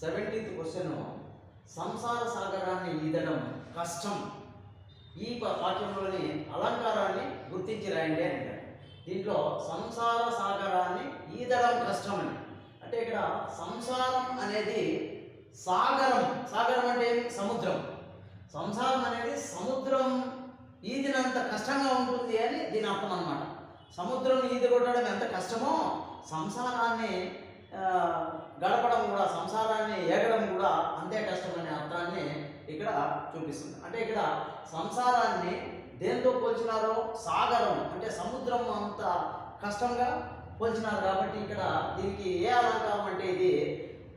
Seventeenth question సంసార సాగరాన్ని ఈదడం కష్టం. ఈ ప- వాక్యంలోని అలంకారాన్ని గుర్తించి రాయండి అంటారు. దీంట్లో సంసార సాగరాన్ని ఈదడం కష్టం అని. అంటే ఇక్కడ సంసారం అనేది సాగరం. సాగరం అంటే సముద్రం. సంసారం అనేది సముద్రం ఈదినంత కష్టంగా ఉంటుంది అని దీని అర్థం అనమాట సముద్రం ఈది కొట్టడం ఎంత కష్టమో సంసారాన్ని గడపడం కూడా సంసారాన్ని ఏగడం కూడా అంతే కష్టమనే అర్థాన్ని ఇక్కడ చూపిస్తుంది. అంటే ఇక్కడ సంసారాన్ని దేంతో పోల్చినారో? సాగరం అంటే సముద్రం అంత కష్టంగా పోల్చినారు కాబట్టి ఇక్కడ దీనికి ఏ అలంకారం అంటే ఇది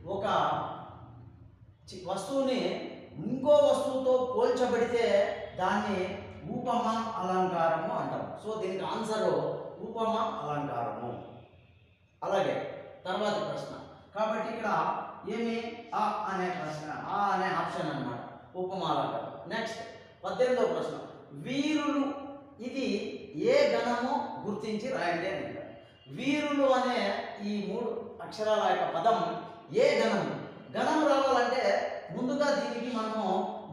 ఒక చి- వస్తువుని ఇంకో వస్తువుతో పోల్చబడితే దాన్ని ఉపమ అలంకారము అంటాం సో దీనికి ఆన్సర్ ఉపమ అలంకారము. అలాగే తర్వాత ప్రశ్న. కాబట్టి ఇక్కడ ఏమి? ఆ అనే ప్రశ్న. ఆ అనే ఆప్షన్ అన్నమాట. ఉపమాల నెక్స్ట్ పద్దెనిమిదవ ప్రశ్న. వీరులు ఇది ఏ గణమో గుర్తించి రాయండి అని వీరులు అనే ఈ మూడు అక్షరాల యొక్క పదం ఏ గణము? గణం రావాలంటే ముందుగా దీనికి మనము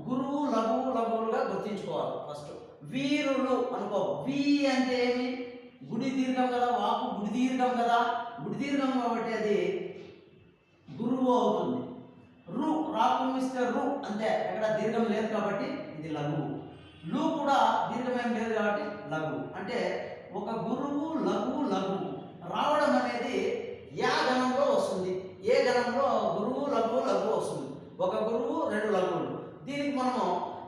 గురువు లఘువు లఘువులుగా గుర్తించుకోవాలి. ఫస్ట్ వీరులు అనుకో. వి అంటే ఏమి? గుడి దీర్ఘం కదా వాపు గుడి దీర్ఘం కదా. గుడి దీర్ఘం కాబట్టి అది గురువు అవుతుంది. రు రాకుమిస్తే రు అంతే ఎక్కడ దీర్ఘం లేదు కాబట్టి ఇది లఘువు. లు కూడా దీర్ఘమేం లేదు కాబట్టి లఘువు. అంటే ఒక గురువు లఘువు లఘువు. రావడం అనేది యా గణంలో వస్తుంది. ఏ గణంలో గురువు లఘువు లఘువు వస్తుంది. ఒక గురువు రెండు లఘువులు. దీనికి మనము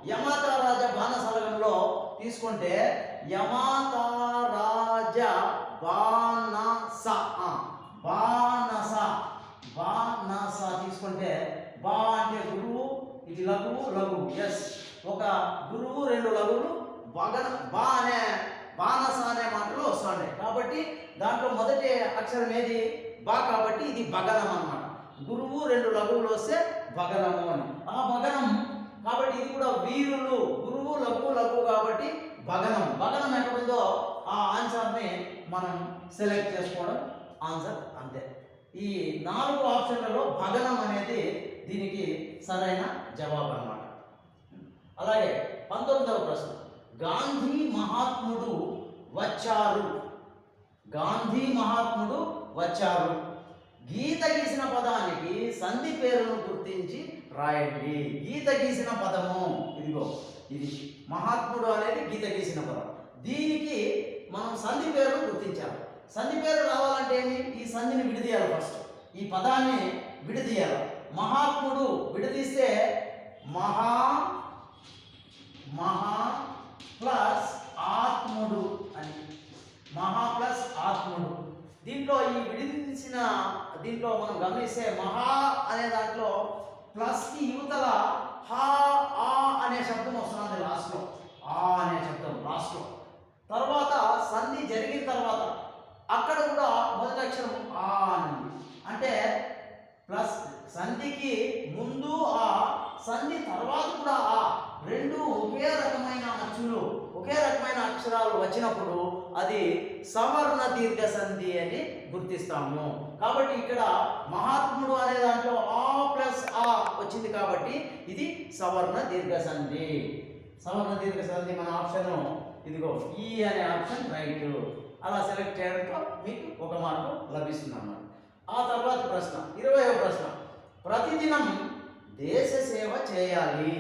యమాతారాజ బాణసలగంలో తీసుకుంటే యమతారాజ బాణస ఆ, బాణస బాణస తీసుకుంటే బా అంటే గురువు ఇది లఘువు లఘువు ఎస్ ఒక గురువు రెండు లఘువులు బగన బా అనే బాణస అనే మాటలో వస్తాయి కాబట్టి దాంట్లో మొదటి అక్షరం ఏది? బా కాబట్టి ఇది బగనం అనమాట గురువు రెండు లఘువులు వస్తే భగనము అని. ఆ భగనం కాబట్టి ఇది కూడా వీరులు గురువు లఘువు భగనం. భగనం ఎక్కడ ఉందో ఎక్కడుందో ఆ ఆన్సర్ని మనం సెలెక్ట్ చేసుకోవడం ఆన్సర్ అంతే. ఈ నాలుగు ఆప్షన్లలో భగనం అనేది దీనికి సరైన జవాబు అన్నమాట. అలాగే పంతొమ్మిదవ ప్రశ్న. గాంధీ మహాత్ముడు వచ్చారు. గాంధీ మహాత్ముడు వచ్చారు. గీత గీసిన పదానికి సంధి పేరును గుర్తించి రాయండి. గీత గీసిన పదము ఇదిగో. ఇది మహాత్ముడు అనేది గీత గీసిన పదం. దీనికి మనం సంధి పేరును గుర్తించాలి సంధి పేరు రావాలంటే ఈ సంధిని విడదీయాలి ఫస్ట్ ఈ పదాన్ని విడదీయాలి. మహాత్ముడు విడదీస్తే మహా మహా ప్లస్ ఆత్ముడు అని. మహా ప్లస్ ఆత్ముడు. దీంట్లో ఈ విడిదించిన దీంట్లో మనం గమనిస్తే మహా అనే దాంట్లో ప్లస్కి యువతల హా ఆ అనే శబ్దం వస్తుంది లాస్ట్లో ఆ అనే శబ్దం లాస్ట్లో తర్వాత సంధి జరిగిన తర్వాత అక్కడ కూడా మొదటి అక్షరం ఆ అని ఉంది. అంటే ప్లస్ సంధికి ముందు ఆ సంధి తర్వాత కూడా రెండు ఒకే రకమైన అచ్చులు ఒకే రకమైన అక్షరాలు వచ్చినప్పుడు అది సవర్ణ దీర్ఘ సంధి అని గుర్తిస్తాము. కాబట్టి ఇక్కడ మహాత్ముడు అనే దాంట్లో ఆ ప్లస్ ఆ వచ్చింది కాబట్టి ఇది సవర్ణ దీర్ఘ సంధి సవర్ణ దీర్ఘ సంధి మన ఆప్షన్ ఇదిగో ఈ అనే ఆప్షన్ రైట్. అలా సెలెక్ట్ చేయడంతో మీకు ఒక మార్కు లభిస్తుంది అన్నమాట ఆ తర్వాత ప్రశ్న ఇరవై ప్రశ్న. ప్రతిదినం దేశ సేవ చేయాలి.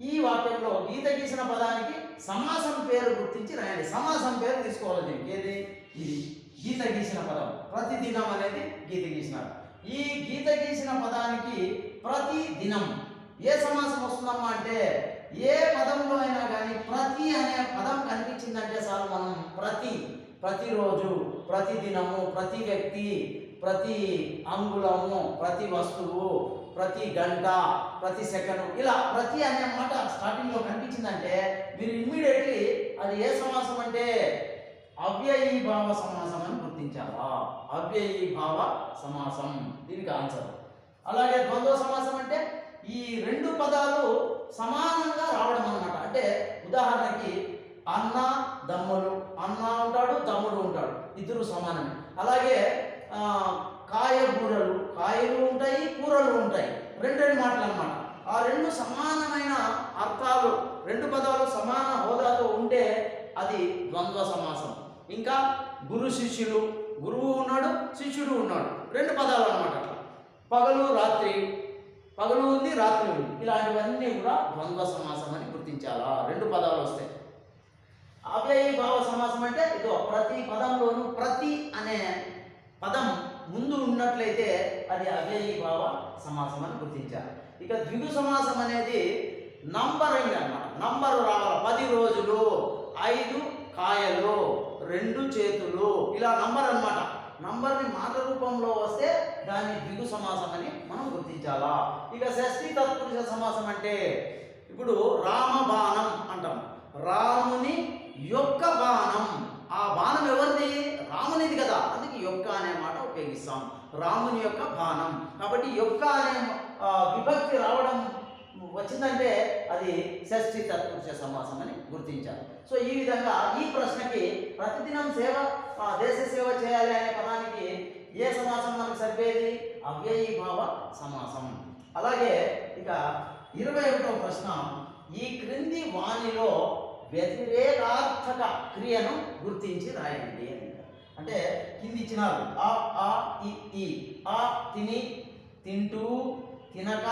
ఈ వాక్యంలో గీత గీసిన పదానికి సమాసం పేరు గుర్తించి రాయండి సమాసం పేరు తీసుకోవాలి దీనికి. ఏది? ఇది. గీత గీసిన పదం. ప్రతిదినం అనేది గీత గీసినారు. ఈ గీత గీసిన పదానికి ప్రతి దినం ఏ సమాసం వస్తుందమ్మా అంటే ఏ పదంలో అయినా కానీ ప్రతి అనే పదం కనిపించిందంటే సార్ మనం ప్రతి ప్రతిరోజు ప్రతి దినము ప్రతి వ్యక్తి ప్రతి అంగుళము ప్రతి వస్తువు ప్రతి గంట ప్రతి సెకండ్ ఇలా ప్రతి అనే మాట స్టార్టింగ్లో కనిపించిందంటే మీరు ఇమ్మీడియట్లీ అది ఏ సమాసం అంటే అవ్యయీ భావ సమాసం అని గుర్తించాలా? అవ్యయీ భావ సమాసం. దీనికి ఆన్సర్. అలాగే ద్వంద్వ సమాసం అంటే ఈ రెండు పదాలు సమానంగా రావడం అన్నమాట. అంటే ఉదాహరణకి అన్న దమ్ముడు అన్న ఉంటాడు తమ్ముడు ఉంటాడు. ఇద్దరు సమానమే. అలాగే కాయగూరలు. కాయలు ఉంటాయి కూరలు ఉంటాయి. రెండు రెండు మాటలు అన్నమాట. ఆ రెండు సమానమైన అర్థాలు రెండు పదాలు సమాన హోదాతో ఉంటే అది ద్వంద్వ సమాసం. ఇంకా గురు శిష్యులు గురువు ఉన్నాడు శిష్యుడు ఉన్నాడు. రెండు పదాలు అన్నమాట అట్లా. పగలు రాత్రి. పగలు ఉంది రాత్రి ఉంది. ఇలాంటివన్నీ కూడా ద్వంద్వ సమాసం అని గుర్తించాలా? రెండు పదాలు వస్తాయి అవ్యయీ భావ సమాసం అంటే ఇదో ప్రతి పదంలోనూ ప్రతి అనే పదం ముందు ఉన్నట్లయితే అది అవ్యయీ భావ సమాసం అని గుర్తించాలి. ఇక ద్విగు సమాసం అనేది నంబరింగ్ అన్నమాట. నంబరు రావాలి. పది రోజులు ఐదు కాయలు రెండు చేతులు ఇలా నంబర్ అన్నమాట. నంబర్ని మాట రూపంలో వస్తే దాన్ని ద్విగు సమాసం అని మనం గుర్తించాలా. ఇక షష్ఠి తత్పురుష సమాసం అంటే ఇప్పుడు రామ బాణం అంటాం. రాముని యొక్క బాణం. ఆ బాణం ఎవరిది? రామునిది కదా. అందుకే యొక్క అనే మాట ఉపయోగిస్తాం. రాముని యొక్క బాణం. కాబట్టి యొక్క అనే విభక్తి రావడం వచ్చిందంటే అది షష్ఠి తత్పురుష సమాసం అని గుర్తించాలి సో ఈ విధంగా ఈ ప్రశ్నకి ప్రతిదినం సేవ దేశ సేవ చేయాలి అనే పదానికి ఏ సమాసం మనకు సరిపోయేది? అవ్యయీభావ సమాసం. అలాగే ఇక ఇరవై ఒకటవ ప్రశ్న ఈ క్రింది వాణిలో వ్యతిరేకార్థక క్రియను గుర్తించి రాయండి. అని అంటే కింది చిన్నారు ఆ ఆ ఇ ఈ. ఆ తిని తింటూ తినక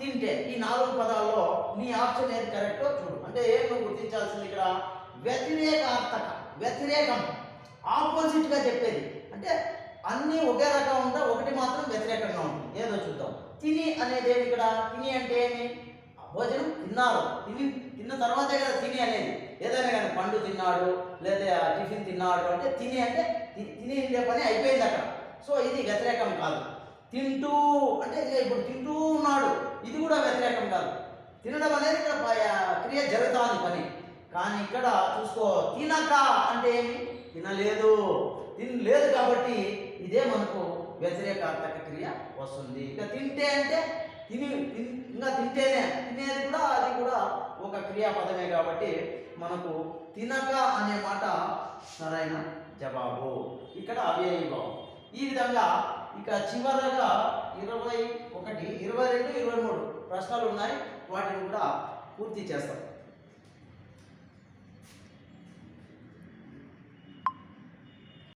తింటే. ఈ నాలుగు పదాల్లో నీ ఆప్షన్ ఏది కరెక్టో చూడు. అంటే ఏం నువ్వు గుర్తించాల్సింది ఇక్కడ? వ్యతిరేకార్థక వ్యతిరేకం. ఆపోజిట్గా చెప్పేది. అంటే అన్నీ ఒకే రకం ఉంటా ఒకటి మాత్రం వ్యతిరేకంగా ఉంటుంది. ఏదో చూద్దాం. తిని అనేది ఏమి ఇక్కడ? తిని అంటే ఏమి? భోజనం తిన్నారు. తిని తిన్న తర్వాతే కదా తిని అనేది. ఏదైనా కానీ పండు తిన్నాడు లేదా టిఫిన్ తిన్నాడు అంటే తిని అంటే తినే తిని పని అయిపోయింది అక్కడ. సో ఇది వ్యతిరేకం కాదు. తింటూ అంటే ఇప్పుడు తింటూ ఉన్నాడు. ఇది కూడా వ్యతిరేకం కాదు. తినడం అనేది ఇక్కడ క్రియ జరుగుతుంది పని. కానీ ఇక్కడ చూసుకో తినక అంటే ఏమి? తినలేదు. తినలేదు కాబట్టి ఇదే మనకు వ్యతిరేకార్థక క్రియ వస్తుంది. ఇక తింటే అంటే తిని ఇంకా తింటేనే. తినేది కూడా అది కూడా ఒక క్రియాపదమే కాబట్టి మనకు తినక అనే మాట సరైన జవాబు. ఇక్కడ అవ్యయభావం ఈ విధంగా ఇక చివరగా ఇరవై ఒకటి ఇరవై రెండు ఇరవై మూడు ప్రశ్నలు ఉన్నాయి. వాటిని కూడా పూర్తి చేస్తాం.